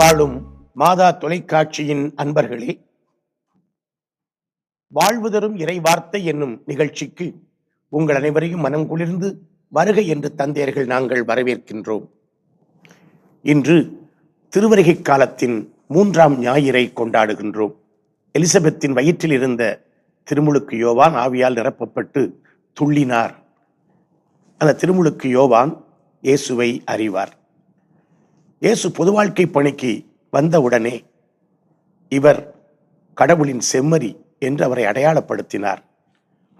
வாழும் மாதா தொலைக்காட்சியின் அன்பர்களே வாழ்வு தரும் இறைவார்த்தை என்னும் நிகழ்ச்சிக்கு உங்கள் அனைவரையும் மனம் குளிர்ந்து வருகை என்று தந்தையர்கள் நாங்கள் வரவேற்கின்றோம். இன்று திருவருகை காலத்தின் மூன்றாம் ஞாயிறை கொண்டாடுகின்றோம். எலிசபெத்தின் வயிற்றில் இருந்த திருமுழுக்கு யோவான் ஆவியால் நிரப்பப்பட்டு துள்ளினார். அந்த திருமுழுக்கு யோவான் இயேசுவை அறிவார். இயேசு பொது வாழ்க்கை பணிக்கு வந்தவுடனே இவர் கடவுளின் செம்மறி என்று அவரை அடையாளப்படுத்தினார்.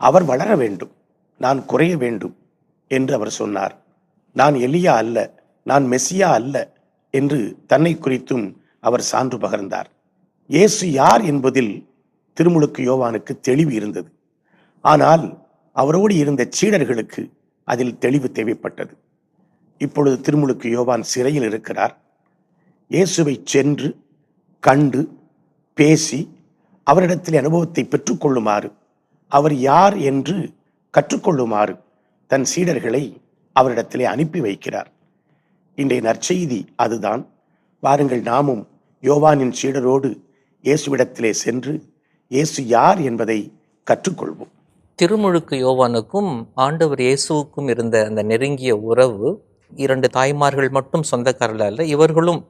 அவர் வளர வேண்டும் நான் குறைய வேண்டும் என்று அவர் சொன்னார். நான் எலியா அல்ல நான் மெஸ்ஸியா அல்ல என்று தன்னை குறித்தும் அவர் சான்று பகர்ந்தார். இயேசு யார் என்பதில் திருமுழுக்கு யோவானுக்கு தெளிவு இருந்தது. ஆனால் அவரோடு இருந்த சீடர்களுக்கு அதில் தெளிவு தேவைப்பட்டது. இப்பொழுது திருமுழுக்கு யோவான் சிறையில் இருக்கிறார். இயேசுவை சென்று கண்டு பேசி அவரிடத்தில் அனுபவத்தை பெற்றுக்கொள்ளுமாறு அவர் யார் என்று கற்றுக்கொள்ளுமாறு தன் சீடர்களை அவரிடத்திலே அனுப்பி வைக்கிறார். இன்றைய நற்செய்தி அதுதான். வாருங்கள் நாமும் யோவானின் சீடரோடு இயேசுவிடத்திலே சென்று இயேசு யார் என்பதை கற்றுக்கொள்வோம். திருமுழுக்கு யோவானுக்கும் ஆண்டவர் இயேசுவுக்கும் இருந்த அந்த நெருங்கிய உறவு இரண்டு தாய்மார்கள் மட்டும் சொந்தக்காரர்கள் அல்ல இவர்களும்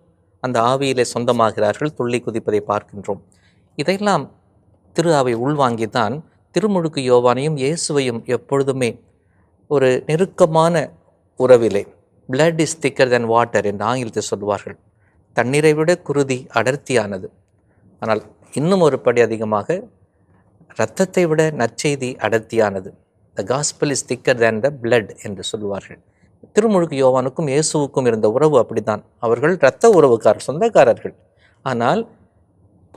அந்த ஆவியிலே சொந்தமாகிறார்கள் துள்ளி குதிப்பதை பார்க்கின்றோம். இதையெல்லாம் திரு அவை உள்வாங்கித்தான் திருமுழுக்கு யோவானையும் இயேசுவையும் எப்பொழுதுமே ஒரு நெருக்கமான உறவிலே பிளட் இஸ் திக்கர் தென் வாட்டர் என்று ஆங்கிலத்தில் சொல்வார்கள் தண்ணீரை விட குருதி அடர்த்தியானது. ஆனால் இன்னும் ஒரு படி அதிகமாக இரத்தத்தை விட நற்செய்தி அடர்த்தியானது. த காஸ்பல் இஸ் திக்கர் தேன் த பிளட் என்று சொல்லுவார்கள். திருமுழுக்கு யோவானுக்கும் இயேசுவுக்கும் இருந்த உறவு அப்படித்தான். அவர்கள் இரத்த உறவுக்காரர் சொந்தக்காரர்கள். ஆனால்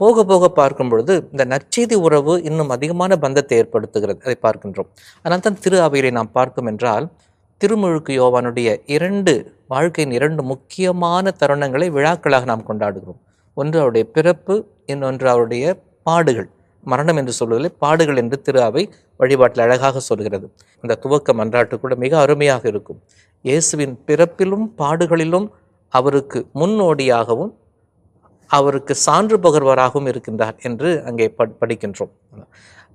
போக போக பார்க்கும் பொழுது இந்த நற்செய்தி உறவு இன்னும் அதிகமான பந்தத்தை ஏற்படுத்துகிறது. அதை பார்க்கின்றோம். அதனால் தான் திரு அவையிலே நாம் பார்க்கும் என்றால் திருமுழுக்கு யோவானுடைய இரண்டு வாழ்க்கையின் இரண்டு முக்கியமான தருணங்களை விழாக்களாக நாம் கொண்டாடுகிறோம். ஒன்று அவருடைய பிறப்பு இன்னொன்று அவருடைய பாடுகள். மரணம் என்று சொல்வதில்லை பாடுகள் என்று திரு அவை வழிபாட்டில் அழகாக சொல்கிறது. இந்த துவக்க மன்றாட்டு கூட மிக அருமையாக இருக்கும். இயேசுவின் பிறப்பிலும் பாடுகளிலும் அவருக்கு முன்னோடியாகவும் அவருக்கு சான்று பகர்வராகவும் இருக்கின்றார் என்று அங்கே படிக்கின்றோம்.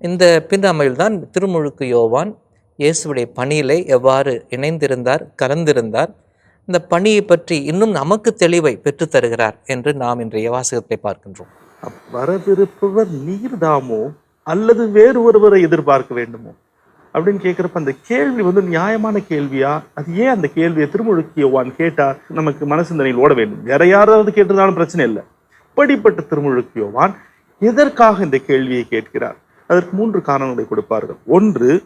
இந்த பின்னமையில்தான் திருமுழுக்கு யோவான் இயேசுடைய பணியிலே எவ்வாறு இணைந்திருந்தார் கலந்திருந்தார் இந்த பணியை பற்றி இன்னும் நமக்கு தெளிவை பெற்றுத் தருகிறார் என்று நாம் இன்றைய வாசகத்தை பார்க்கின்றோம். வரவிருப்பவர் நீர்தாமோ அல்லது வேறு ஒருவரை எதிர்பார்க்க வேண்டுமோ? அப்படின்னு கேட்குறப்ப அந்த கேள்வி வந்து நியாயமான கேள்வியா? அது ஏன் அந்த கேள்வியை திருமுழுக்கு யோவான் கேட்டா நமக்கு மனசிந்தனையில் ஓட வேண்டும். வேற யாராவது கேட்டிருந்தாலும் பிரச்சனை இல்லை. இப்படிப்பட்ட திருமுழுக்கு யோவான் எதற்காக இந்த கேள்வியை கேட்கிறார்? அதற்கு மூன்று காரணங்களை கொடுப்பார்கள். ஒன்று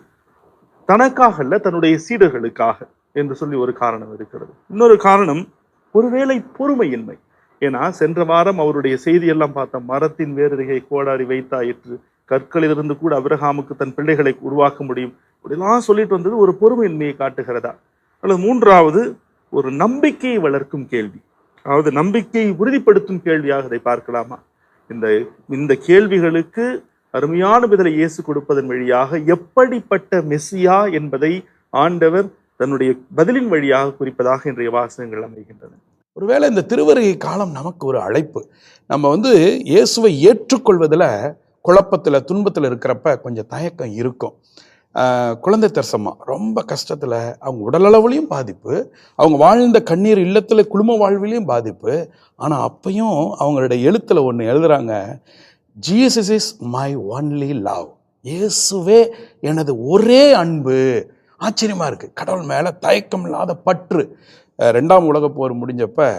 தனக்காக அல்ல தன்னுடைய சீடர்களுக்காக என்று சொல்லி ஒரு காரணம் இருக்கிறது. இன்னொரு காரணம் ஒருவேளை பொறுமையின்மை. ஏன்னா சென்ற வாரம் அவருடைய செய்தியெல்லாம் பார்த்தா மரத்தின் வேரருகே கோடாரி வைத்தாயிற்று. கற்களிலிருந்து கூட அபிரஹாமுக்கு தன் பிள்ளைகளை உருவாக்க முடியும். இப்படிலாம் சொல்லிட்டு வந்தது ஒரு பொறுமையின்மையை காட்டுகிறதா? அல்லது மூன்றாவது ஒரு நம்பிக்கையை வளர்க்கும் கேள்வி. அதாவது நம்பிக்கையை உறுதிப்படுத்தும் கேள்வியாக அதை பார்க்கலாமா? இந்த இந்த கேள்விகளுக்கு அருமையான விதலை இயேசு கொடுப்பதன் வழியாக எப்படிப்பட்ட மெஸ்ஸியா என்பதை ஆண்டவர் தன்னுடைய பதிலின் வழியாக குறிப்பதாக இன்றைய வாசகங்கள் அமைகின்றன. ஒருவேளை இந்த திருவருகை காலம் நமக்கு ஒரு அழைப்பு. நம்ம வந்து இயேசுவை ஏற்றுக்கொள்வதில் குழப்பத்தில் துன்பத்தில் இருக்கிறப்ப கொஞ்சம் தயக்கம் இருக்கும். குழந்தை தரசம்மா ரொம்ப கஷ்டத்தில் அவங்க உடலளவுலையும் பாதிப்பு அவங்க வாழ்ந்த கண்ணீர் இல்லத்தில் குடும்ப வாழ்விலையும் பாதிப்பு. ஆனால் அப்பையும் அவங்களுடைய எழுத்தில் ஒன்று எழுதுகிறாங்க Jesus is my only love இயேசுவே எனது ஒரே அன்பு. ஆச்சரியமாக இருக்குது கடவுள் மேலே தயக்கம் இல்லாத பற்று. ரெண்டாம் உலகப் போர் முடிஞ்சப்போ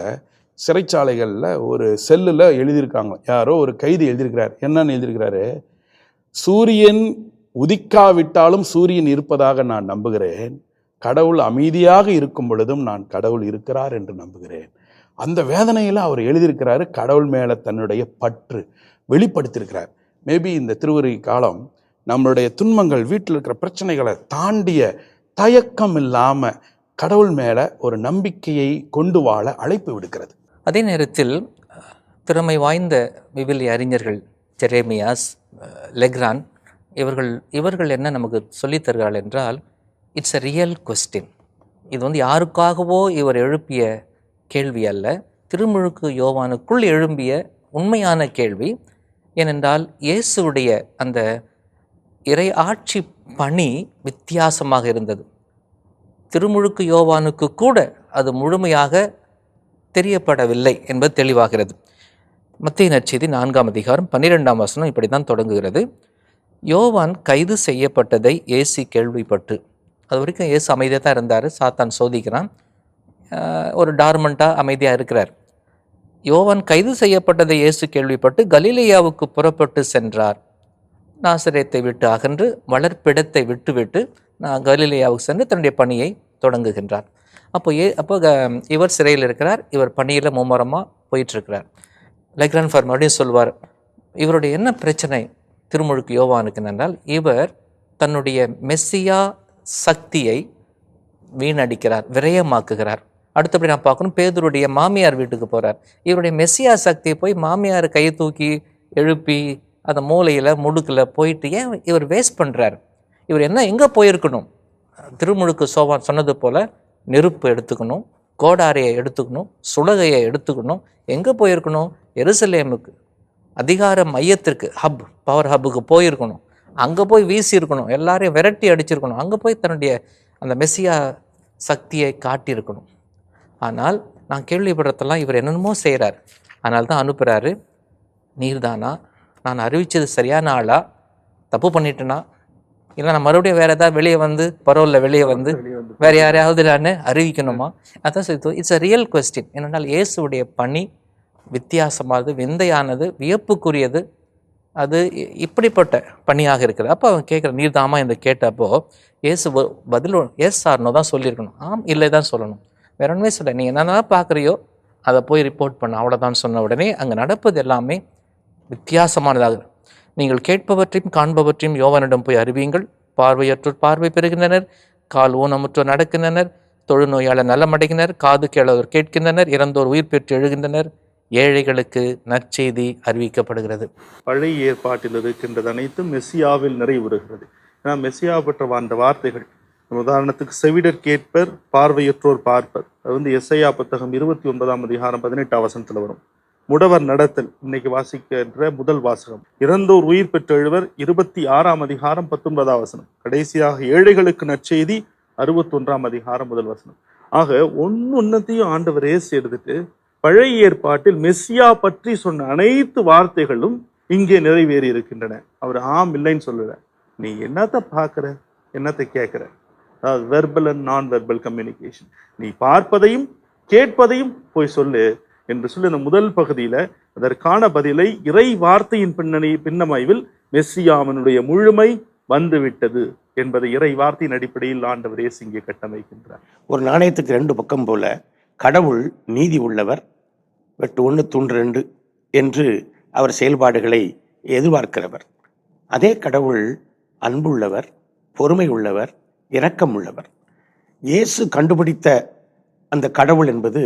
சிறைச்சாலைகளில் ஒரு செல்லில் எழுதியிருக்காங்க. யாரோ ஒரு கைதி எழுதியிருக்கிறார். என்னன்னு எழுதியிருக்கிறாரு? சூரியன் உதிக்காவிட்டாலும் சூரியன் இருப்பதாக நான் நம்புகிறேன். கடவுள் அமைதியாக இருக்கும் பொழுதும் நான் கடவுள் இருக்கிறார் என்று நம்புகிறேன். அந்த வேதனையில் அவர் எழுதியிருக்கிறாரு கடவுள் மேலே தன்னுடைய பற்று வெளிப்படுத்தியிருக்கிறார். மேபி இந்த திருவருகை காலம் நம்மளுடைய துன்பங்கள் வீட்டில் இருக்கிற பிரச்சனைகளை தாண்டிய தயக்கம் இல்லாமல் கடவுள் மேலே ஒரு நம்பிக்கையை கொண்டு வாழ அழைப்பு விடுக்கிறது. அதே நேரத்தில் திறமை வாய்ந்த விவிலிய அறிஞர்கள் ஜெரேமியாஸ் லெக்ரான் இவர்கள் இவர்கள் என்ன நமக்கு சொல்லித்தருகிறார்கள் என்றால் இட்ஸ் அ ரியல் கொஸ்டின் இது வந்து யாருக்காகவோ இவர் எழுப்பிய கேள்வி அல்ல. திருமுழுக்கு யோவானுக்குள் எழும்பிய உண்மையான கேள்வி. ஏனென்றால் இயேசுவுடைய அந்த இறை ஆட்சி பணி வித்தியாசமாக இருந்தது. திருமுழுக்கு யோவானுக்கு கூட அது முழுமையாக தெரியப்படவில்லை என்பது தெளிவாகிறது. மத்திய நற்செய்தி நான்காம் அதிகாரம் பன்னிரெண்டாம் வசனம் இப்படி தான் தொடங்குகிறது. யோவான் கைது செய்யப்பட்டதை ஏசி கேள்விப்பட்டு அது வரைக்கும் ஏசு அமைதியாக தான் இருந்தார் சாத்தான் சோதிக்கிறான் ஒரு டார்மண்ட்டாக அமைதியாக இருக்கிறார். யோவான் கைது செய்யப்பட்டதை இயேசு கேள்விப்பட்டு கலிலேயாவுக்கு புறப்பட்டு சென்றார். நாசிரியத்தை விட்டு அகன்று வளர்ப்பிடத்தை விட்டுவிட்டு நான் கலிலேயாவுக்கு சென்று தன்னுடைய பணியை தொடங்குகின்றார். அப்போ ஏ அப்போ க- இவர் சிறையில் இருக்கிறார் இவர் பணியில் மும்முரமாக போயிட்டுருக்கிறார். லெக்ரன் ஃபார் மறுபடியும் சொல்வார். இவருடைய என்ன பிரச்சனை திருமுழுக்கு யோவானுக்கு என்றால் இவர் தன்னுடைய மெஸ்ஸியா சக்தியை வீணடிக்கிறார் விரயமாக்குகிறார். அடுத்தபடி நான் பார்க்கணும் பேதருடைய மாமியார் வீட்டுக்கு போகிறார் இவருடைய மெஸ்ஸியா சக்தியை போய் மாமியார் கையை தூக்கி எழுப்பி அந்த மூலையில் முடுக்கில் போயிட்டு ஏன் இவர் வேஸ்ட் பண்ணுறார் இவர் என்ன எங்கே போயிருக்கணும்? திருமுழுக்கு சோவான் சொன்னது போல் நெருப்பு எடுத்துக்கணும் கோடாரியை எடுத்துக்கணும் சுலகையை எடுத்துக்கணும். எங்கே போயிருக்கணும்? எருசலேமுக்கு. அதிகார மையத்திற்கு ஹப் பவர் ஹப்புக்கு போயிருக்கணும். அங்கே போய் வீசியிருக்கணும். எல்லாரையும் விரட்டி அடிச்சிருக்கணும். அங்கே போய் தன்னுடைய அந்த மெஸ்ஸியா சக்தியை காட்டியிருக்கணும். ஆனால் நான் கேள்விப்படுறதெல்லாம் இவர் என்னென்னமோ செய்கிறார் அதனால தான் அனுப்புகிறாரு நீர்தானா? நான் அறிவித்தது சரியான ஆளா? தப்பு பண்ணிட்டேனா? இல்லை நான் மறுபடியும் வேறு ஏதாவது வெளியே வந்து பரவாயில்ல வெளியே வந்து வேற யாரையாவது நான் அறிவிக்கணுமா? அதான் இட்ஸ் அ ரியல் கொஸ்டின் என்னென்னால் இயேசுவுடைய பணி வித்தியாசமானது விந்தையானது வியப்புக்குரியது அது இப்படிப்பட்ட பணியாக இருக்குது அப்போ அவன் கேட்குற நீர்தாமா என்று கேட்டப்போ இயேசு ப- பதில் எஸ் சார்னோ தான் சொல்லியிருக்கணும். ஆம் இல்லை தான் சொல்லணும். வேற ஒன்றுமே சொல்ல நீ என்னென்ன பார்க்குறியோ அதை போய் ரிப்போர்ட் பண்ண. அவ்வளோதான் சொன்ன உடனே அங்கே நடப்பது எல்லாமே வித்தியாசமானதாக நீங்கள் கேட்பவற்றையும் காண்பவற்றையும் யோவனிடம் போய் அறிவியுங்கள். பார்வையற்றோர் பார்வை பெறுகின்றனர் கால் ஊனமுற்றோர் நடக்கின்றனர் தொழுநோயாளர் நலமடைகினர் காது கேளவர் கேட்கின்றனர் இறந்தோர் உயிர் பெற்று எழுகின்றனர். ஏழைகளுக்கு நற்செய்தி அறிவிக்கப்படுகிறது. பழைய ஏற்பாட்டில் இருக்கின்றது அனைத்தும் மெஸ்ஸியாவில் நிறைவுறுகிறது. ஏன்னா மெஸ்ஸியா பற்ற வாழ்ந்த வார்த்தைகள் உதாரணத்துக்கு செவிடர் கேட்பர் பார்வையற்றோர் பார்ப்பர். அது வந்து எஸ்ஐயா புத்தகம் இருபத்தி ஒன்பதாம் அதிகாரம் பதினெட்டாம் வசனத்துல வரும். முடவர் நடத்தல் இன்னைக்கு வாசிக்கின்ற முதல் வாசகம். இறந்தோர் உயிர் பெற்ற எழுவர் இருபத்தி ஆறாம் அதிகாரம் பத்தொன்பதாம் வசனம். கடைசியாக ஏழைகளுக்கு நற்செய்தி அறுபத்தொன்றாம் அதிகாரம் முதல் வசனம். ஆக ஒன்னு ஒன்னத்தையும் ஆண்டவர் ஏசு எடுத்துட்டு பழைய ஏற்பாட்டில் மெஸ்ஸியா பற்றி சொன்ன அனைத்து வார்த்தைகளும் இங்கே நிறைவேறி இருக்கின்றன. அவர் ஆம் இல்லைன்னு சொல்லல. நீ என்னத்தை பார்க்குற? என்னத்தை கேட்குற? அதாவது வெர்பல் அண்ட் நான் வெர்பல் கம்யூனிகேஷன் நீ பார்ப்பதையும் கேட்பதையும் போய் சொல்லு. என்று சொல்லி இந்த முதல் பகுதியில் அதற்கான பதிலை இறை வார்த்தையின் பின்னணி பின்னமைவில் மெஸ்ஸியாமனுடைய முழுமை வந்துவிட்டது என்பதை இறை வார்த்தையின் அடிப்படையில் ஆண்டவர் இயேசு இங்கே கட்டமைக்கின்றார். ஒரு நாணயத்துக்கு ரெண்டு பக்கம் போல கடவுள் நீதி உள்ளவர் வெட்டு ஒன்று தூண்டு ரெண்டு என்று அவர் செயல்பாடுகளை எதிர்பார்க்கிறவர். அதே கடவுள் அன்புள்ளவர் பொறுமை உள்ளவர் இரக்கம் உள்ளவர். இயேசு கண்டுபிடித்த அந்த கடவுள் என்பது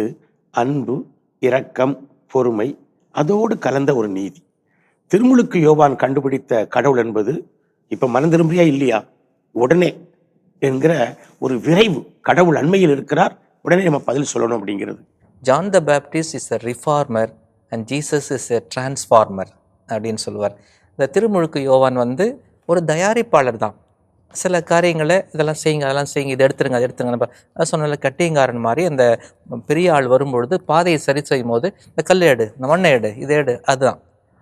அன்பு இரக்கம் பொறுமை அதோடு கலந்த ஒரு நீதி. திருமுழுக்கு யோவான் கண்டுபிடித்த கடவுள் என்பது இப்ப மனம் திரும்பியா இல்லையா? உடனே என்கிற ஒரு விரைவு கடவுள் அண்மையில் இருக்கிறார் உடனே நம்ம பதில் சொல்லணும் அப்படிங்கிறது. John the Baptist is a reformer and Jesus is a transformer அப்படின்னு சொல்லுவார். இந்த திருமுழுக்கு யோவான் வந்து ஒரு தயாரிப்பாளர் தான். சில காரியங்களை இதெல்லாம் செய்யுங்க அதெல்லாம் செய்யுங்க இதை எடுத்துருங்க அதை எடுத்துருங்க நம்ம சொன்னால கட்டியங்காரன் மாதிரி அந்த பெரிய ஆள் வரும்பொழுது பாதையை சரி செய்யும் போது இந்த கல் எடு இந்த மண்ணை எடு இதை எடு அதுதான்.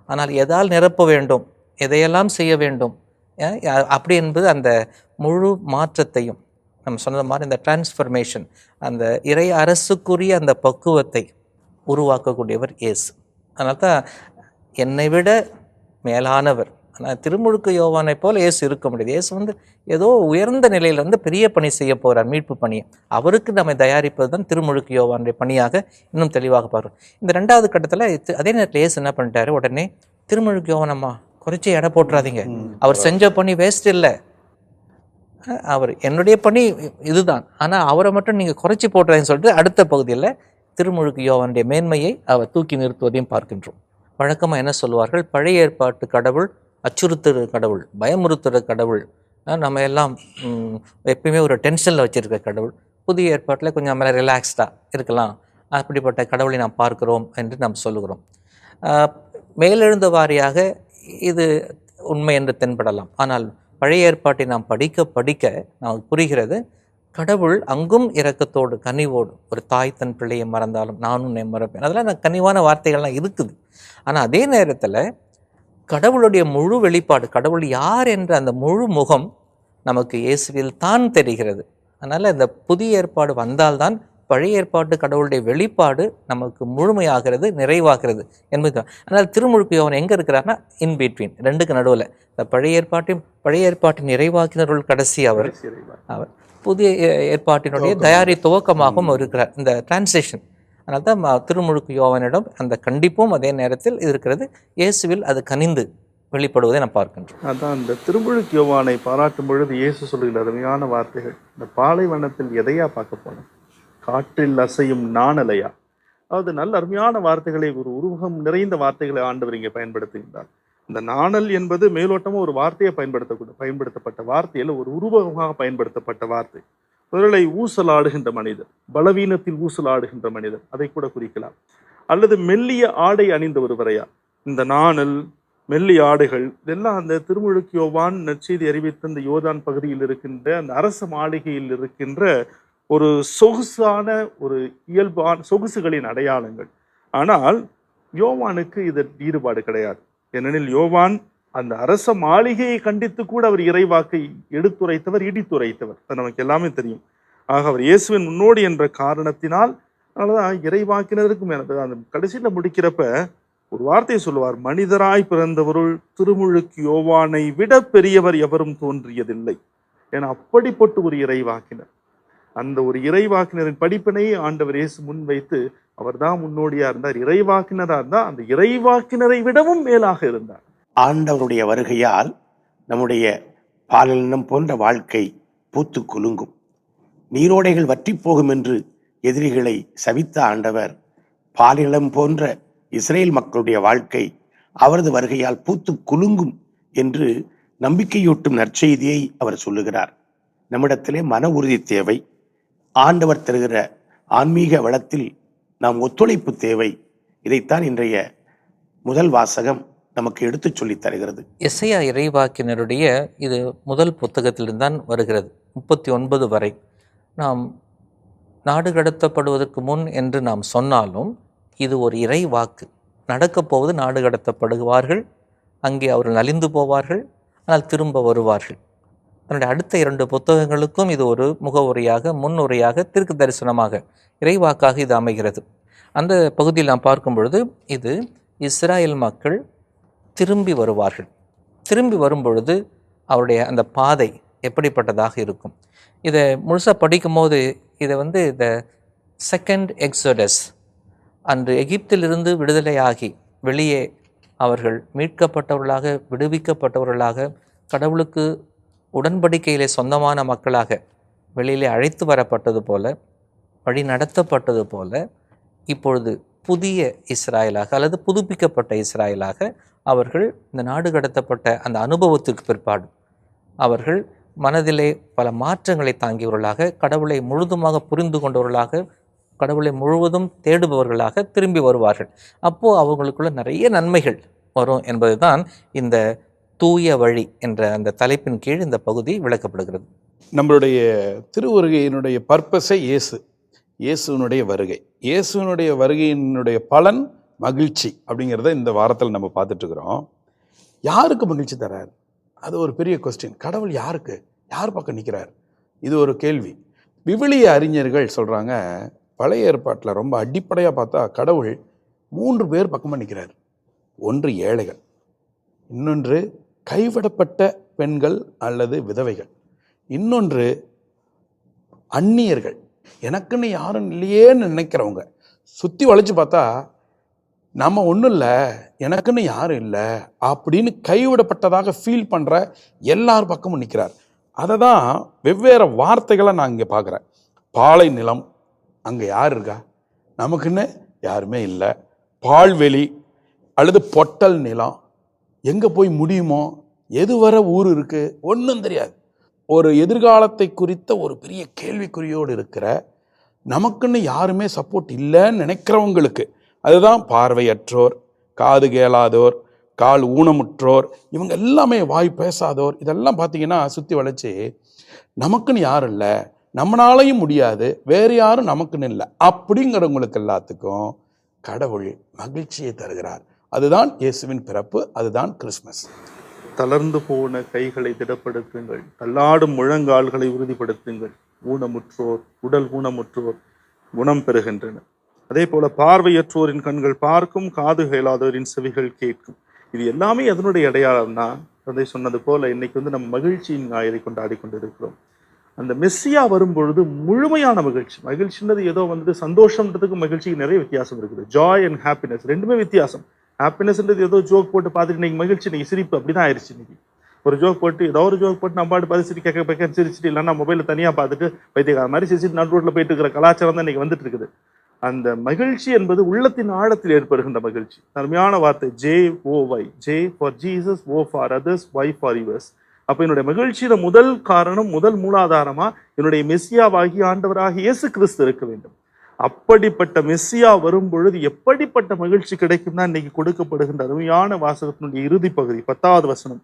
ஆனால் எதால் நிரப்ப வேண்டும் எதையெல்லாம் செய்ய வேண்டும் அப்படி என்பது அந்த முழு மாற்றத்தையும் நம்ம சொன்னது மாதிரி இந்த டிரான்ஸ்ஃபர்மேஷன் அந்த இறை அரசுக்குரிய அந்த பக்குவத்தை உருவாக்கக்கூடியவர் இயேசு. அதனால தான் என்னை விட மேலானவர் ஆனால் திருமுழுக்கு யோவானை போல இயேசு இருக்க முடியாது. இயேசு வந்து ஏதோ உயர்ந்த நிலையில இருந்து பெரிய பணி செய்ய போகிறார் மீட்பு பணியை அவருக்கு நம்மை தயாரிப்பது தான் திருமுழுக்கு யோவானுடைய பணியாக இன்னும் தெளிவாக பார்க்கிறோம். இந்த ரெண்டாவது கட்டத்தில் அதே நேரத்தில் இயேசு என்ன பண்ணிட்டாரு? உடனே திருமுழுக்கு யோவானம்மா குறைச்சி எடை போட்டுறாதீங்க. அவர் செஞ்ச பணி வேஸ்ட் இல்லை. அவர் என்னுடைய பணி இதுதான். ஆனால் அவரை மட்டும் நீங்கள் குறைச்சி போடுறேன்னு சொல்லிட்டு அடுத்த பகுதியில் திருமுழுக்கு யோவானுடைய மேன்மையை அவர் தூக்கி நிறுத்துவதையும் பார்க்கின்றோம். வழக்கமாக என்ன சொல்லுவார்கள்? பழைய ஏற்பாட்டு கடவுள் அச்சுறுத்துகிற கடவுள் பயமுறுத்துகிற கடவுள் நம்ம எல்லாம் எப்பயுமே ஒரு டென்ஷனில் வச்சுருக்க கடவுள். புதிய ஏற்பாட்டில் கொஞ்சம் மேலே ரிலாக்ஸ்டாக இருக்கலாம். அப்படிப்பட்ட கடவுளை நாம் பார்க்கிறோம் என்று நாம் சொல்லுகிறோம். மேலெழுந்த வாரியாக இது உண்மை என்று தென்படலாம். ஆனால் பழைய ஏற்பாட்டை நாம் படிக்க படிக்க நமக்கு புரிகிறது கடவுள் அங்கும் இரக்கத்தோடு கனிவோடு ஒரு தாய் தன் பிள்ளையை மறந்தாலும் நானும் உன்னை மறப்பேன். அதெல்லாம் நான் கனிவான வார்த்தைகள்லாம் இருக்குது. ஆனால் அதே நேரத்தில் கடவுளுடைய முழு வெளிப்பாடு கடவுள் யார் என்ற அந்த முழு முகம் நமக்கு இயேசுவில் தான் தெரிகிறது. அதனால் இந்த புதிய ஏற்பாடு வந்தால்தான் பழைய ஏற்பாட்டு கடவுளுடைய வெளிப்பாடு நமக்கு முழுமையாகிறது நிறைவாகிறது என்பது அதனால் திருமுழுக்கு யோவன் எங்கே இருக்கிறார்னா இன் பிட்வீன் ரெண்டுக்கு நடுவில். இந்த பழைய ஏற்பாட்டையும் பழைய ஏற்பாட்டின் நிறைவாக்கினருள் கடைசி அவர். அவர் புதிய ஏற்பாட்டினுடைய தயாரி துவக்கமாகவும் அவர் இருக்கிறார். இந்த டிரான்ஸ்லேஷன் அதனால தான் திருமுழுக்கு யோவனிடம் அந்த கண்டிப்பும் அதே நேரத்தில் இருக்கிறது. இயேசுவில் அது கனிந்து வெளிப்படுவதை நான் பார்க்கின்றோம். அதான் இந்த திருமுழுக்கு யோவானை பாராட்டும் பொழுது இயேசு சொல்லுகிற அருமையான வார்த்தைகள். இந்த பாலைவனத்தில் எதையா பார்க்க போனோம்? காற்றில் அசையும் நாணலையா? அதாவது நல்ல அருமையான வார்த்தைகளை ஒரு உருவகம் நிறைந்த வார்த்தைகளை ஆண்டவர் இங்கே பயன்படுத்துகின்றார். இந்த நாணல் என்பது மேலோட்டமாக ஒரு வார்த்தையை பயன்படுத்தக்கூட பயன்படுத்தப்பட்ட வார்த்தையில் ஒரு உருவகமாக பயன்படுத்தப்பட்ட வார்த்தை. ஒருவேளை ஊசலாடுகின்ற மனிதர் பலவீனத்தில் ஊசலாடுகின்ற மனிதர் அதை கூட குறிக்கலாம். அல்லது மெல்லிய ஆடை அணிந்த ஒருவரையா? இந்த நாணல் மெல்லிய ஆடைகள் இதெல்லாம் அந்த திருமுழுக்கு யோவான் நற்செய்தி அறிவித்த இந்த யோதான் பகுதியில் இருக்கின்ற அந்த அரச மாளிகையில் இருக்கின்ற ஒரு சொகுசான ஒரு இயல்பான சொகுசுகளின் அடையாளங்கள். ஆனால் யோவானுக்கு இதன் ஈடுபாடு கிடையாது. ஏனெனில் யோவான் அந்த அரச மாளிகையை கண்டித்து கூட அவர் இறைவாக்கை எடுத்துரைத்தவர் இடித்துரைத்தவர். அது நமக்கு எல்லாமே தெரியும். ஆக அவர் இயேசுவின் முன்னோடி என்ற காரணத்தினால் அதனாலதான் இறைவாக்கினருக்கு மேல அந்த கடைசியில் முடிக்கிறப்ப ஒரு வார்த்தையை சொல்லுவார் மனிதராய் பிறந்தவருள் திருமுழுக்கு யோவானை விட பெரியவர் எவரும் தோன்றியதில்லை. ஏன்னா அப்படிப்பட்ட ஒரு இறைவாக்கினர். அந்த ஒரு இறைவாக்கினரின் படிப்பினையை ஆண்டவர் இயேசு முன்வைத்து அவர்தான் முன்னோடியாக இருந்தார். இறைவாக்கினராக இருந்தால் அந்த இறைவாக்கினரை விடவும் மேலாக இருந்தார். ஆண்டவருடைய வருகையால் நம்முடைய பாலினம் போன்ற வாழ்க்கை பூத்து குலுங்கும். நீரோடைகள் வற்றிப் போகும் என்று எதிரிகளை சவித்த ஆண்டவர் பாலினம் போன்ற இஸ்ரேல் மக்களுடைய வாழ்க்கை அவரது வருகையால் பூத்து குலுங்கும் என்று நம்பிக்கையூட்டும் நற்செய்தியை அவர் சொல்லுகிறார். நம்மிடத்திலே மன உறுதி தேவை. ஆண்டவர் தருகிற ஆன்மீக வளத்தில் நாம் ஒத்துழைப்பு தேவை. இதைத்தான் இன்றைய முதல் வாசகம் நமக்கு எடுத்துச் சொல்லித் தருகிறது. எஸ்ஐயா இறைவாக்கினருடைய இது முதல் புத்தகத்திலிருந்து தான் வருகிறது. முப்பத்தி ஒன்பது வரை. நாம் நாடு கடத்தப்படுவதற்கு முன் என்று நாம் சொன்னாலும் இது ஒரு இறை வாக்கு நடக்கப் போவது நாடு கடத்தப்படுவார்கள். அங்கே அவர்கள் நலிந்து போவார்கள். ஆனால் திரும்ப வருவார்கள். தன்னுடைய அடுத்த இரண்டு புத்தகங்களுக்கும் இது ஒரு முகவுரையாக முன்னுரையாக திருக்கு தரிசனமாக இறைவாக்காக இது அமைகிறது. அந்த பகுதியில் நாம் பார்க்கும் பொழுது இது இஸ்ராயல் மக்கள் திரும்பி வருவார்கள். திரும்பி வரும்பொழுது அவருடைய அந்த பாதை எப்படிப்பட்டதாக இருக்கும்? இதை முழுசாக படிக்கும்போது இதை வந்து இந்த செகண்ட் எக்ஸோடஸ் அன்று எகிப்திலிருந்து விடுதலையாகி வெளியே அவர்கள் மீட்கப்பட்டவர்களாக விடுவிக்கப்பட்டவர்களாக கடவுளுக்கு உடன்படிக்கையிலே சொந்தமான மக்களாக வெளியிலே அழைத்து வரப்பட்டது போல வழி நடத்தப்பட்டது போல இப்பொழுது புதிய இஸ்ராயலாக அல்லது புதுப்பிக்கப்பட்ட இஸ்ராயலாக அவர்கள் இந்த நாடு கடத்தப்பட்ட அந்த அனுபவத்திற்கு பிற்பாடு அவர்கள் மனதிலே பல மாற்றங்களை தாங்கியவர்களாக கடவுளை முழுதுமாக புரிந்து கொண்டவர்களாக கடவுளை முழுவதும் தேடுபவர்களாக திரும்பி வருவார்கள். அப்போது அவங்களுக்குள்ள நிறைய நன்மைகள் வரும் என்பதுதான் இந்த தூய வழி என்ற அந்த தலைப்பின் கீழ் இந்த பகுதி விளக்கப்படுகிறது. நம்மளுடைய திருவருகையினுடைய பர்பஸை இயேசு. இயேசுவினுடைய வருகை. இயேசுவினுடைய வருகையினுடைய பலன் மகிழ்ச்சி அப்படிங்கிறத இந்த வாரத்தில் நம்ம பார்த்துட்ருக்குறோம் யாருக்கு மகிழ்ச்சி தரார்? அது ஒரு பெரிய கொஸ்டின் கடவுள் யாருக்கு? யார் பக்கம் நிற்கிறார் இது ஒரு கேள்வி. விவிலிய அறிஞர்கள் சொல்கிறாங்க பழைய ஏற்பாட்டில் ரொம்ப அடிப்படையாக பார்த்தா கடவுள் மூன்று பேர் பக்கமாக நிற்கிறார் ஒன்று ஏழைகள் இன்னொன்று கைவிடப்பட்ட பெண்கள் அல்லது விதவைகள் இன்னொன்று அந்நியர்கள். எனக்குன்னு யாரும் இல்லையேன்னு நினைக்கிறவங்க சுற்றி வளைச்சு பார்த்தா நம்ம ஒன்றும் இல்லை எனக்குன்னு யாரும் இல்லை அப்படின்னு கைவிடப்பட்டதாக ஃபீல் பண்ணுற எல்லார் பக்கமும் நிற்கிறார் அதை தான் வெவ்வேறு வார்த்தைகளை நான் இங்கே பார்க்குறேன். பாலை நிலம் அங்கே யார் இருக்கா? நமக்குன்னு யாருமே இல்லை. பால்வெளி அல்லது பொட்டல் நிலம் எங்கே போய் முடியுமோ எது வர ஊர் இருக்குது ஒன்றும் தெரியாது. ஒரு எதிர்காலத்தை குறித்த ஒரு பெரிய கேள்விக்குறியோடு இருக்கிற நமக்குன்னு யாருமே சப்போர்ட் இல்லைன்னு நினைக்கிறவங்களுக்கு அதுதான் பார்வையற்றோர் காது கேளாதோர் கால் ஊனமுற்றோர் இவங்க எல்லாமே வாய் பேசாதோர். இதெல்லாம் பார்த்தீங்கன்னா சுற்றி வளைச்சி நமக்குன்னு யாரும் இல்லை நம்மளாலையும் முடியாது வேறு யாரும் நமக்குன்னு இல்லை. அப்படிங்கிறவங்களுக்கு எல்லாத்துக்கும் கடவுள் மகிழ்ச்சியை தருகிறார். அதுதான் இயேசுவின் பிறப்பு அதுதான் கிறிஸ்மஸ் தளர்ந்து போன கைகளை திடப்படுத்துங்கள் தள்ளாடும் முழங்கால்களை உறுதிப்படுத்துங்கள். ஊனமுற்றோர் உடல் ஊனமுற்றோர் குணம் பெறுகின்றனர். அதே போல பார்வையற்றோரின் கண்கள் பார்க்கும் காது கேளாதோரின் செவிகள் கேட்கும். இது எல்லாமே அதனுடைய அடையாளம் தான் தந்தை சொன்னது போல இன்னைக்கு வந்து நம்ம மகிழ்ச்சியின் ஞாயிறை கொண்டாடி கொண்டிருக்கிறோம். அந்த மெஸ்ஸியா வரும்பொழுது முழுமையான மகிழ்ச்சி. மகிழ்ச்சின்றது ஏதோ வந்து சந்தோஷம்ன்றதுக்கு மகிழ்ச்சிக்கு நிறைய வித்தியாசம் இருக்குது. ஜாய் அண்ட் ஹாப்பினஸ் ரெண்டுமே வித்தியாசம். ஹாப்பினஸ்ன்றது ஏதோ ஜோக் போட்டு பார்த்துட்டு இன்னைக்கு மகிழ்ச்சி இன்னைக்கு சிரிப்பு. அப்படிதான் ஆயிடுச்சு இன்னைக்கு. ஒரு ஜோக் போட்டு ஏதோ ஒரு ஜோக் போட்டு நம்ம பாட்டு பார்த்து சிரிக்க கேட்க சிரிச்சிட்டு இல்லைன்னா மொபைலில் தனியாக பார்த்துட்டு பைத்தியக்கார மாதிரி சிரிச்சிட்டு நடு ரோட்டில் போயிட்டு இருக்கிற கலாச்சாரம் தான் இன்னைக்கு வந்துட்டு இருக்குது. அந்த மகிழ்ச்சி என்பது உள்ளத்தின் ஆழத்தில் ஏற்படுகின்ற மகிழ்ச்சி. அருமையான வார்த்தை. J O Y J for Jesus O for others Y for yours அப்போ என்னுடைய மகிழ்ச்சியில முதல் காரணம் முதல் மூலாதாரமா என்னுடைய மெஸ்ஸியாவாகி ஆண்டவராக இயேசு கிறிஸ்து இருக்க வேண்டும். அப்படிப்பட்ட மெஸ்ஸியா வரும் பொழுது எப்படிப்பட்ட மகிழ்ச்சி கிடைக்கும்னா இன்னைக்கு கொடுக்கப்படுகின்ற அருமையான வாசகத்தினுடைய இறுதி பகுதி பத்தாவது வசனம்.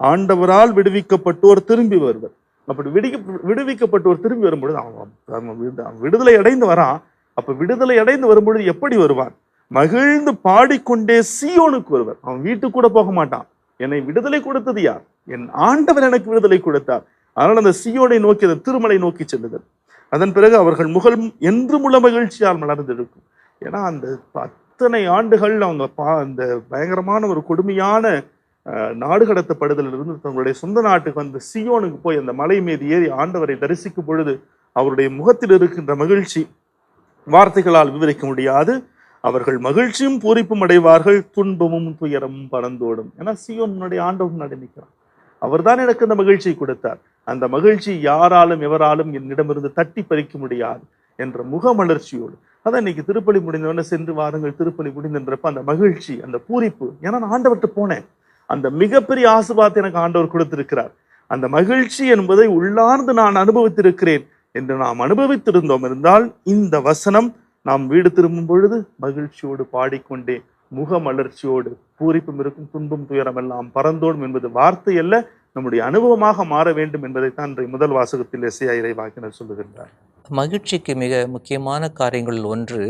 ஆண்டவரால் விடுவிக்கப்பட்டோர் திரும்பி வருவர். அப்படி விடுவி விடுவிக்கப்பட்டோர் திரும்பி வரும்பொழுது அவன் அவன் விடுதலை அடைந்து வரான். அப்ப விடுதலை அடைந்து வரும்பொழுது எப்படி வருவான்? மகிழ்ந்து பாடிக்கொண்டே சியோனுக்கு வருவர் அவன் வீட்டுக்கு கூட போக மாட்டான். என்னை விடுதலை கொடுத்தது யார்? என் ஆண்டவர் எனக்கு விடுதலை கொடுத்தார். அதனால் அந்த சியோனை நோக்கி அந்த திருமலை நோக்கி செல்லுதல். அதன் பிறகு அவர்கள் முகல் என்றும் உள்ள மகிழ்ச்சியால் மலர்ந்திருக்கும். ஏன்னா அந்த அத்தனை ஆண்டுகள் அவங்க பா அந்த பயங்கரமான ஒரு கொடுமையான நாடு கடத்தப்படுதலிருந்து தங்களுடைய சொந்த நாட்டுக்கு வந்து சியோனுக்கு போய் அந்த மலை மீது ஏறி ஆண்டவரை தரிசிக்கும் பொழுது அவருடைய முகத்தில் இருக்கின்ற மகிழ்ச்சி வார்த்தைகளால் விவரிக்க முடியாது. அவர்கள் மகிழ்ச்சியும் பூரிப்பும் அடைவார்கள் துன்பமும் துயரமும் பறந்தோடும். ஏன்னா சியோன் முன்னாடி ஆண்டவர் முன்னாடி நிற்கிறான். அவர்தான் எனக்கு அந்த மகிழ்ச்சியை கொடுத்தார். அந்த மகிழ்ச்சி யாராலும் எவராலும் என்னிடமிருந்து தட்டி பறிக்க முடியாது என்ற முகமலர்ச்சியோடு. அதான் இன்னைக்கு திருப்பலி முடிந்தவொடனே சென்று வாருங்கள் திருப்பலி முடிந்தன்றப்ப அந்த மகிழ்ச்சி அந்த பூரிப்பு. ஏன்னா நான் ஆண்டவர்கிட்ட போனேன். அந்த மிகப்பெரிய ஆசுபாத்தை எனக்கு ஆண்டவர் கொடுத்திருக்கிறார். அந்த மகிழ்ச்சி என்பதை உள்ளார்ந்து நான் அனுபவித்திருக்கிறேன். என்று நாம் அனுபவித்திருந்தோம் இருந்தால் இந்த வசனம் நாம் வீடு திரும்பும் பொழுது மகிழ்ச்சியோடு பாடிக்கொண்டே முகமலர்ச்சியோடு பூரிப்பும் இருக்கும் துன்பம் துயரம் எல்லாம் பறந்தோடும் என்பது வார்த்தை அல்ல நம்முடைய அனுபவமாக மாற வேண்டும் என்பதைத்தான் இன்றைய முதல் வாசகத்தில் இசையா இறைவாக்கினர் சொல்லுகின்றார். மகிழ்ச்சிக்கு மிக முக்கியமான காரியங்களில் ஒன்று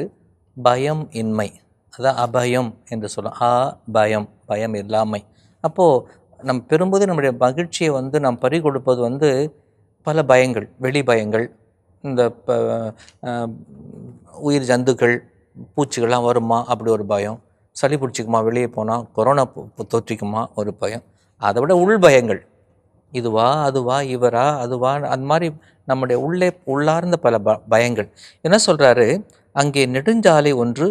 பயம் இன்மை. அதான் அபயம் என்று சொல்லலாம் ஆ பயம் பயம் இல்லாமை. அப்போது நம் பெறும்போது நம்முடைய மகிழ்ச்சியை வந்து நாம் பறி கொடுப்பது வந்து பல பயங்கள் வெளி பயங்கள் இந்த உயிர் ஜந்துக்கள் பூச்சிகள்லாம் வருமா? அப்படி ஒரு பயம். சளி பிடிச்சிக்குமா? வெளியே போனால் கொரோனா தொற்றிக்குமா? ஒரு பயம். அதை விட உள் பயங்கள். இதுவா அதுவா இவரா அதுவா அந்த மாதிரி நம்முடைய உள்ளே உள்ளார்ந்த பல ப பயங்கள். என்ன சொல்கிறாரு அங்கே நெடுஞ்சாலை ஒன்று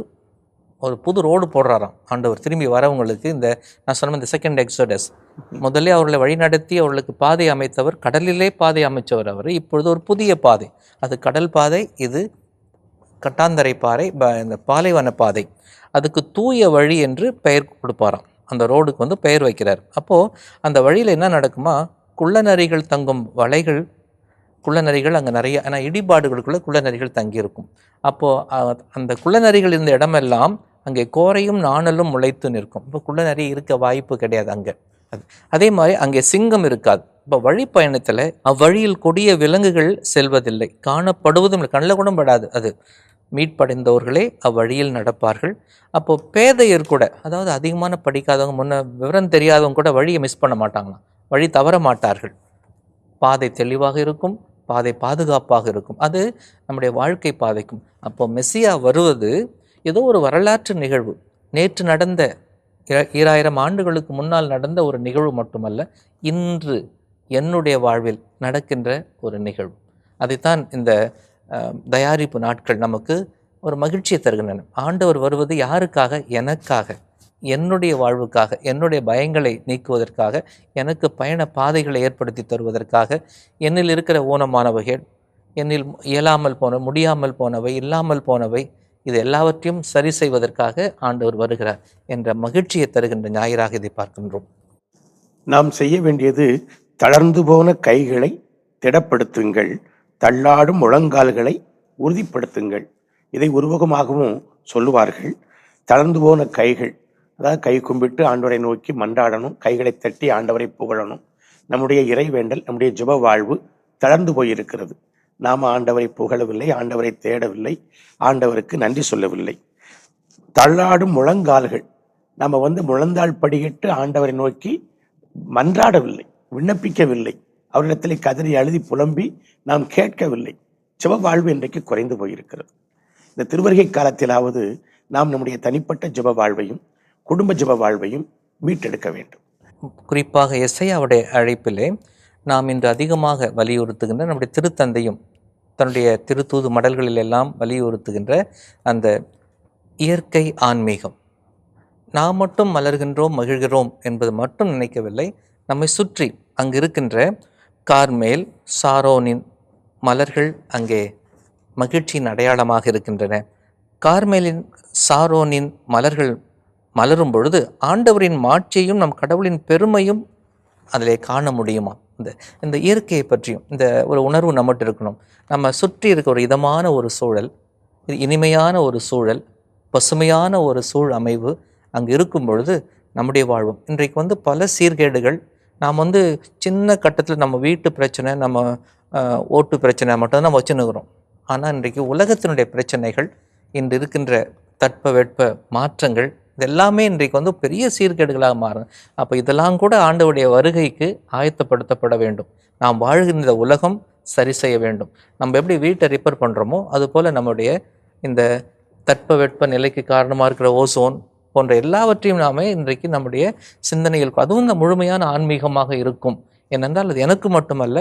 ஒரு புது ரோடு போடுறாராம். ஆண்டவர் திரும்பி வரவங்களுக்கு இந்த நான் சொன்ன இந்த செகண்ட் எக்ஸோடஸ் முதல்ல அவர்களை வழிநடத்தி அவர்களுக்கு பாதை அமைத்தவர் கடலிலே பாதை அமைச்சவர் அவர். இப்பொழுது ஒரு புதிய பாதை. அது கடல் பாதை இது கட்டாந்தரை பாறை ப- இந்த பாலைவன பாதை. அதுக்கு தூய வழி என்று பெயர் கொடுப்பாராம். அந்த ரோடுக்கு வந்து பெயர் வைக்கிறார். அப்போது அந்த வழியில் என்ன நடக்குமா? குள்ளநரிகள் தங்கும் வலைகள் குள்ளநரிகள் அங்கே நிறைய ஏன்னா இடிபாடுகளுக்குள்ளே குள்ளநரிகள் தங்கியிருக்கும். அப்போது அந்த குள்ளநரிகள் இருந்த இடமெல்லாம் அங்கே கோரையும் நாணலும் முளைத்து நிற்கும். இப்போ குள்ளநரி இருக்க வாய்ப்பு கிடையாது அங்கே. அது. அதே மாதிரி அங்கே சிங்கம் இருக்காது. இப்போ வழிப்பயணத்தில் அவ்வழியில் கொடிய விலங்குகள் செல்வதில்லை. காணப்படுவதும் இல்லை. கண்ணில் கூட படாது அது. மீட்படைந்தவர்களே அவ்வழியில் நடப்பார்கள். அப்போது பேதையர் கூட அதாவது அதிகமான படிக்காதவங்க முன்ன விவரம் தெரியாதவங்க கூட வழியை மிஸ் பண்ண மாட்டாங்களாம். வழி தவற மாட்டார்கள். பாதை தெளிவாக இருக்கும். பாதை பாதுகாப்பாக இருக்கும். அது நம்முடைய வாழ்க்கை பாதைக்கும். அப்போ மெஸ்ஸியா வருவது ஏதோ ஒரு வரலாற்று நிகழ்வு. நேற்று நடந்த ஈராயிரம் ஆண்டுகளுக்கு முன்னால் நடந்த ஒரு நிகழ்வு மட்டுமல்ல இன்று என்னுடைய வாழ்வில் நடக்கின்ற ஒரு நிகழ்வு. அதைத்தான் இந்த தயாரிப்பு நாட்கள் நமக்கு ஒரு மகிழ்ச்சியை தருகின்றன. ஆண்டவர் வருவது யாருக்காக? எனக்காக. என்னுடைய வாழ்வுக்காக என்னுடைய பயங்களை நீக்குவதற்காக எனக்கு பயண பாதைகளை ஏற்படுத்தி தருவதற்காக என்னில் இருக்கிற ஊனமானவைகள் என்னில் இயலாமல் போன முடியாமல் போனவை இல்லாமல் போனவை இது எல்லாவற்றையும் சரி செய்வதற்காக ஆண்டவர் வருகிறார் என்ற மகிழ்ச்சியை தருகின்ற ஞாயிறாக இதை பார்க்கின்றோம். நாம் செய்ய வேண்டியது தளர்ந்து போன கைகளை திடப்படுத்துங்கள் தள்ளாடும் முழங்கால்களை உறுதிப்படுத்துங்கள். இதை உருவகமாகவும் சொல்லுவார்கள். தளர்ந்து போன கைகள் அதாவது கை கும்பிட்டு ஆண்டவரை நோக்கி மன்றாடணும் கைகளை தட்டி ஆண்டவரை புகழணும். நம்முடைய இறைவேண்டல் நம்முடைய ஜுப வாழ்வு தளர்ந்து போயிருக்கிறது. நாம் ஆண்டவரை புகழவில்லை ஆண்டவரை தேடவில்லை ஆண்டவருக்கு நன்றி சொல்லவில்லை. தள்ளாடும் முழங்கால்கள். நம்ம வந்து முழந்தாள் படியிட்டு ஆண்டவரை நோக்கி மன்றாடவில்லை விண்ணப்பிக்கவில்லை. அவரிடத்தில் கதறி அழுதி புலம்பி நாம் கேட்கவில்லை. ஜெப வாழ்வு இன்றைக்கு குறைந்து போயிருக்கிறது. இந்த திருவருகை காலத்திலாவது நாம் நம்முடைய தனிப்பட்ட ஜப வாழ்வையும் குடும்ப ஜப வாழ்வையும் மீட்டெடுக்க வேண்டும். குறிப்பாக எஸ்ஐயாவுடைய அழைப்பிலே நாம் இன்று அதிகமாக வலியுறுத்துகின்ற நம்முடைய திருத்தந்தையும் தன்னுடைய திருத்தூது மடல்களில் எல்லாம் வலியுறுத்துகின்ற அந்த இயற்கை ஆன்மீகம். நாம் மட்டும் மலர்கின்றோம் மகிழ்கிறோம் என்பது மட்டும் நினைக்கவில்லை. நம்மை சுற்றி அங்கு இருக்கின்ற கார்மேல் சாரோனின் மலர்கள் அங்கே மகிழ்ச்சியின் அடையாளமாக இருக்கின்றன. கார்மேலின் சாரோனின் மலர்கள் மலரும் பொழுது ஆண்டவரின் மாட்சியையும் நம் கடவுளின் பெருமையும் அதிலே காண முடியுமா? இந்த இந்த இயற்கையை பற்றியும் இந்த ஒரு உணர்வு நம்மகிட்ட இருக்கணும். நம்ம சுற்றி இருக்க ஒரு இதமான ஒரு சூழல் இது இனிமையான ஒரு சூழல் பசுமையான ஒரு சூழ் அமைவு அங்கே இருக்கும் பொழுது நம்முடைய வாழ்வும். இன்றைக்கு வந்து பல சீர்கேடுகள். நாம் வந்து சின்ன கட்டத்தில் நம்ம வீட்டு பிரச்சனை நம்ம ஓட்டு பிரச்சனை மட்டும்தான் நம்ம வச்சுன்னுக்கிறோம் ஆனால் இன்றைக்கு உலகத்தினுடைய பிரச்சனைகள் இன்று இருக்கின்ற தட்ப வெட்ப மாற்றங்கள் இதெல்லாமே இன்றைக்கு வந்து பெரிய சீர்கேடுகளாக மாறும் அப்போ இதெல்லாம் கூட ஆண்டவுடைய வருகைக்கு ஆயத்தப்படுத்தப்பட வேண்டும். நாம் வாழ்கின்ற உலகம் சரி செய்ய வேண்டும். நம்ம எப்படி வீட்டை ரிப்பேர் பண்ணுறோமோ அதுபோல் நம்முடைய இந்த தட்பவெட்ப நிலைக்கு காரணமாக இருக்கிற ஓசோன் போன்ற எல்லாவற்றையும் நாமே இன்றைக்கு நம்முடைய சிந்தனைகள் அதுவும் இந்த முழுமையான ஆன்மீகமாக இருக்கும். ஏனென்றால் அது எனக்கு மட்டுமல்ல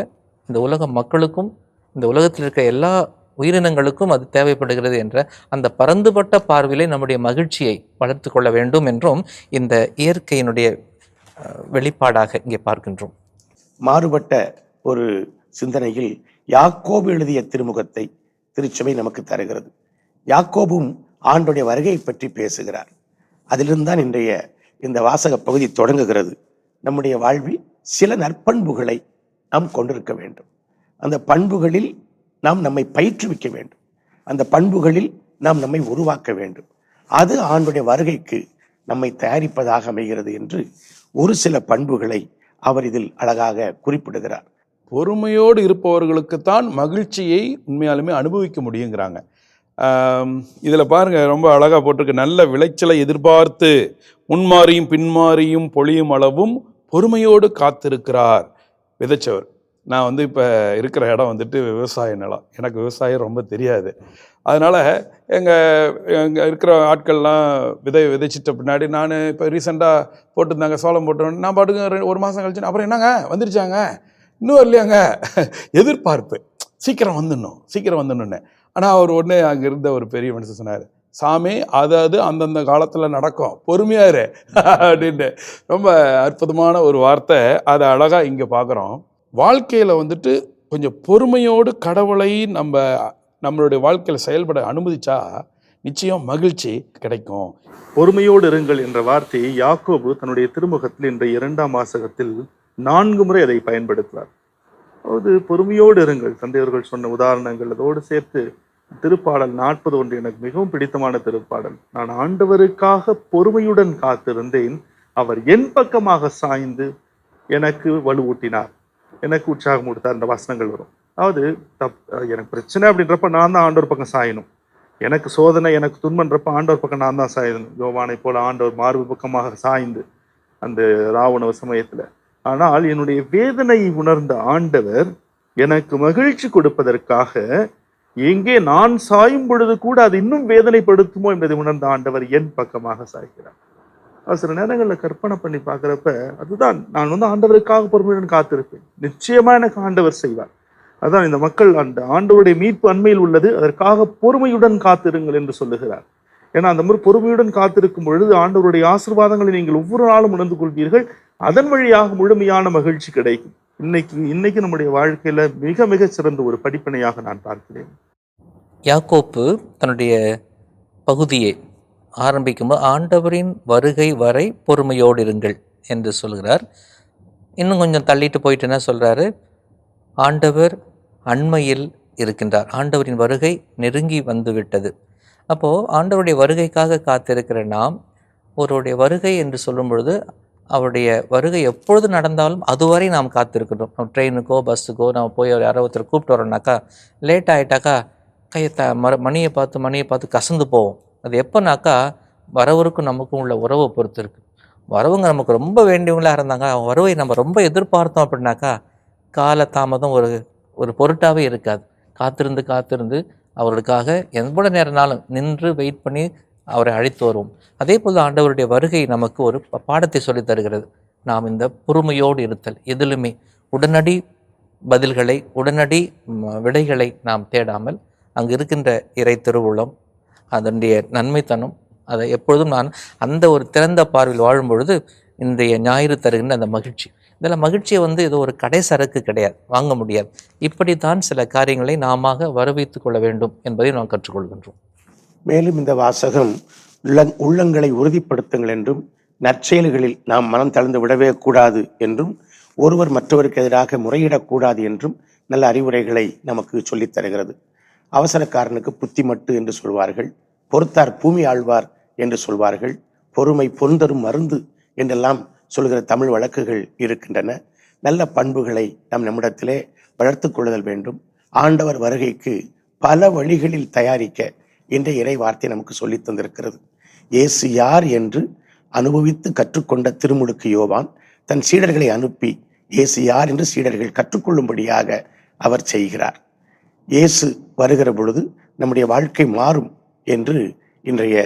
இந்த உலக மக்களுக்கும் இந்த உலகத்தில் இருக்க எல்லா உயிரினங்களுக்கும் அது தேவைப்படுகிறது என்ற அந்த பரந்துபட்ட பார்வையிலே நம்முடைய மகிழ்ச்சியை வளர்த்து கொள்ள வேண்டும் என்றும் இந்த இயற்கையினுடைய வெளிப்பாடாக இங்கே பார்க்கின்றோம். மாறுபட்ட ஒரு சிந்தனையில் யாக்கோபு எழுதிய திருமுகத்தை திருச்சபை நமக்கு தருகிறது. யாக்கோபும் ஆண்டுடைய வருகையை பற்றி பேசுகிறார். அதிலிருந்து தான் இன்றைய இந்த வாசக பகுதி தொடங்குகிறது. நம்முடைய வாழ்வில் சில நற்பண்புகளை நாம் கொண்டிருக்க வேண்டும். அந்த பண்புகளில் நாம் நம்மை பயிற்றுவிக்க வேண்டும். அந்த பண்புகளில் நாம் நம்மை உருவாக்க வேண்டும். அது ஆண்டுடைய வருகைக்கு நம்மை தயாரிப்பதாக அமைகிறது என்று ஒரு சில பண்புகளை அவர் இதில் அழகாக குறிப்பிடுகிறார். பொறுமையோடு இருப்பவர்களுக்குத்தான் மகிழ்ச்சியை உண்மையாலுமே அனுபவிக்க முடியுங்கிறாங்க. இதில் பாருங்க ரொம்ப அழகாக போட்டிருக்கு. நல்ல விளைச்சலை எதிர்பார்த்து முன்மாறியும் பின்மாறியும் பொழியும் அளவும் பொறுமையோடு காத்திருக்கிறார் விதைச்சவர். நான் வந்து இப்போ இருக்கிற இடம் வந்துட்டு விவசாய நிலம். எனக்கு விவசாயம் ரொம்ப தெரியாது. அதனால் எங்கள் எங்கள் இருக்கிற ஆட்கள்லாம் விதை விதைச்சிட்ட பின்னாடி நான் இப்போ ரீசெண்டாக போட்டிருந்தாங்க சோளம் போட்டோன்னு நான் பாட்டுக்கு ஒரு மாதம் கழிச்சு அப்புறம் என்னங்க? வந்துருச்சாங்க? இன்னும் இல்லையாங்க எதிர்பார்ப்பு. சீக்கிரம் வந்துடணும் சீக்கிரம் வந்துடணுன்னு ஆனால் அவர் உடனே அங்கே இருந்த ஒரு பெரிய மனுஷன் சொன்னார் சாமி அது அது அந்தந்த காலத்தில் நடக்கும். பொறுமையாரு இரு. அப்படின்னு. ரொம்ப அற்புதமான ஒரு வார்த்தை. அதை அழகாக இங்கே பார்க்குறோம் வாழ்க்கையில் வந்துட்டு கொஞ்சம் பொறுமையோடு கடவுளை நம்ம நம்மளுடைய வாழ்க்கையில் செயல்பட அனுமதிச்சா நிச்சயம் மகிழ்ச்சி கிடைக்கும். பொறுமையோடு இருங்கள் என்ற வார்த்தையை யாக்கோபு தன்னுடைய திருமுகத்தில் இன்ற இரண்டாம் வாசகத்தில் நான்கு முறை அதை பயன்படுத்துவார். அதாவது பொறுமையோடு இருங்கள். தந்தையவர்கள் சொன்ன உதாரணங்கள் அதோடு சேர்த்து திருப்பாடல் நாற்பது ஒன்று எனக்கு மிகவும் பிடித்தமான திருப்பாடல். நான் ஆண்டவருக்காக பொறுமையுடன் காத்திருந்தேன். அவர் என் பக்கமாக சாய்ந்து எனக்கு வலுவூட்டினார். எனக்கு உற்சாகம் கொடுத்தார் இந்த வசனங்கள் வரும். அதாவது தப் எனக்கு பிரச்சனை அப்படின்றப்ப நான் தான் ஆண்டோர் பக்கம் சாயணும். எனக்கு சோதனை எனக்கு துன்பன்றப்ப ஆண்டவர் பக்கம் நான் தான் சாயணும். யோவானை போல ஆண்டவர் மார்பு பக்கமாக சாய்ந்து அந்த ராவண சமயத்தில். ஆனால் என்னுடைய வேதனையை உணர்ந்த ஆண்டவர் எனக்கு மகிழ்ச்சி கொடுப்பதற்காக எங்கே நான் சாயும் பொழுது கூட அது இன்னும் வேதனைப்படுத்துமோ என்பதை உணர்ந்த ஆண்டவர் என் பக்கமாக சாய்கிறார். சில நேரங்களில் கற்பனை பண்ணி பார்க்குறப்ப அதுதான் நான் வந்து ஆண்டவருக்காக பொறுமையுடன் காத்திருப்பேன். நிச்சயமாக எனக்கு ஆண்டவர் செய்வார். அதுதான் இந்த மக்கள் அந்த ஆண்டவருடைய மீட்பு அண்மையில் உள்ளது அதற்காக பொறுமையுடன் காத்திருங்கள் என்று சொல்லுகிறார். ஏன்னா அந்த மாதிரி பொறுமையுடன் காத்திருக்கும் பொழுது ஆண்டவருடைய ஆசீர்வாதங்களை நீங்கள் ஒவ்வொரு நாளும் உணர்ந்து கொள்வீர்கள். அதன் வழியாக முழுமையான மகிழ்ச்சி கிடைக்கும். இன்னைக்கு இன்னைக்கு நம்முடைய வாழ்க்கையில் மிக மிக சிறந்த ஒரு படிப்பனையாக நான் பார்க்கிறேன். யாக்கோப்பு தன்னுடைய பகுதியை ஆரம்பிக்கும்போது ஆண்டவரின் வருகை வரை பொறுமையோடு இருங்கள் என்று சொல்கிறார். இன்னும் கொஞ்சம் தள்ளிட்டு போயிட்டு என்ன சொல்கிறாரு ஆண்டவர் அண்மையில் இருக்கின்றார். ஆண்டவரின் வருகை நெருங்கி வந்து விட்டது அப்போது ஆண்டவருடைய வருகைக்காக காத்திருக்கிற நாம் ஒருவருடைய வருகை என்று சொல்லும் பொழுது அவருடைய வருகை எப்பொழுது நடந்தாலும் அதுவரை நாம் காத்திருக்கணும். நம்ம ட்ரெயினுக்கோ பஸ்ஸுக்கோ நம்ம போய் யாரோ ஒருத்தர் கூப்பிட்டு வரோம்னாக்கா லேட் ஆகிட்டாக்கா கையை த மர மணியை பார்த்து மணியை பார்த்து கசந்து போவோம். அது எப்போனாக்கா வரவருக்கும் நமக்கும் உள்ள உறவை பொறுத்து இருக்கு. வரவங்க நமக்கு ரொம்ப வேண்டியவங்களாக இருந்தாங்க அவங்க வரவை நம்ம ரொம்ப எதிர்பார்த்தோம் அப்படின்னாக்கா கால தாமதம் ஒரு ஒரு பொருட்டாகவே இருக்காது. காத்திருந்து காத்திருந்து அவர்களுக்காக எவ்வளோ நேரம்னாலும் நின்று வெயிட் பண்ணி அவரை அழைத்து வருவோம். அதே போல் ஆண்டவருடைய வருகை நமக்கு ஒரு ப- பாடத்தை சொல்லி தருகிறது. நாம் இந்த பொறுமையோடு இருத்தல் எதிலுமே உடனடி பதில்களை உடனடி விடைகளை நாம் தேடாமல் அங்கு இருக்கின்ற இறை திருவுள்ளம் அதனுடைய நன்மைத்தனம் அதை எப்பொழுதும் நான் அந்த ஒரு திறந்த பார்வையில் வாழும் பொழுது இன்றைய ஞாயிறு தருகின்ற அந்த மகிழ்ச்சி. இதில் மகிழ்ச்சியை வந்து இது ஒரு கடை சரக்கு கிடையாது வாங்க முடியாது. இப்படித்தான் சில காரியங்களை நாம வரவைத்துக் கொள்ள வேண்டும் என்பதை நாம் கற்றுக்கொள்கின்றோம். மேலும் இந்த வாசகம் உள்ளங் உள்ளங்களை உறுதிப்படுத்துங்கள் என்றும் நற்செயல்களில் நாம் மனம் தளர்ந்து விடவே கூடாது என்றும் ஒருவர் மற்றவருக்கு எதிராக முறையிடக்கூடாது என்றும் நல்ல அறிவுரைகளை நமக்கு சொல்லித் தருகிறது. அவசரக்காரனுக்கு புத்தி மட்டு என்று சொல்வார்கள். பொறுத்தார் பூமி ஆழ்வார் என்று சொல்வார்கள். பொறுமை பொருந்தரும் மருந்து என்றெல்லாம் சொல்கிற தமிழ் வழக்குகள் இருக்கின்றன. நல்ல பண்புகளை நம் நம்மிடத்திலே வளர்த்து கொள்ளுதல் வேண்டும். ஆண்டவர் வருகைக்கு பல வழிகளில் தயாரிக்க இன்றைய இறை வார்த்தை நமக்கு சொல்லி தந்திருக்கிறது. இயேசு யார் என்று அனுபவித்து கற்றுக்கொண்ட திருமுழுக்கு யோவான் தன் சீடர்களை அனுப்பி இயேசு யார் என்று சீடர்கள் கற்றுக்கொள்ளும்படியாக அவர் செய்கிறார். இயேசு வருகிற பொழுது நம்முடைய வாழ்க்கை மாறும் என்று இன்றைய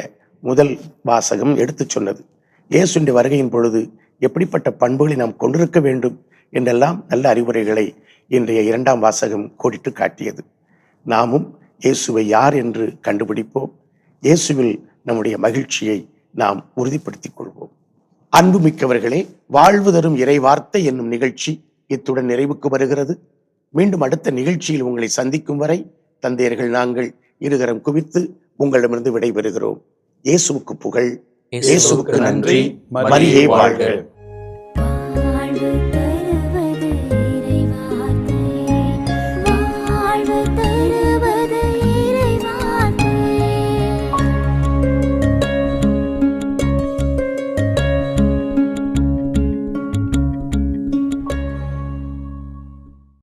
முதல் வாசகம் எடுத்துச் சொன்னது. இயேசுடைய வருகையின் பொழுது எப்படிப்பட்ட பண்புகளை நாம் கொண்டிருக்க வேண்டும் என்றெல்லாம் நல்ல அறிவுரைகளை இன்றைய இரண்டாம் வாசகம் கோடிட்டு காட்டியது. நாமும் இயேசுவை யார் என்று கண்டுபிடிப்போம். இயேசுவில் நம்முடைய மகிழ்ச்சியை நாம் உறுதிப்படுத்திக் கொள்வோம். அன்புமிக்கவர்களே வாழ்வு தரும் இறைவார்த்தை என்னும் நிகழ்ச்சி இத்துடன் நிறைவுக்கு வருகிறது. மீண்டும் அடுத்த நிகழ்ச்சியில் உங்களை சந்திக்கும் வரை தந்தையர்கள் நாங்கள் இருகரம் குவித்து உங்களிடமிருந்து விடைபெறுகிறோம். இயேசுவுக்கு புகழ். இயேசுவுக்கு நன்றி. மரியே வாழ்க.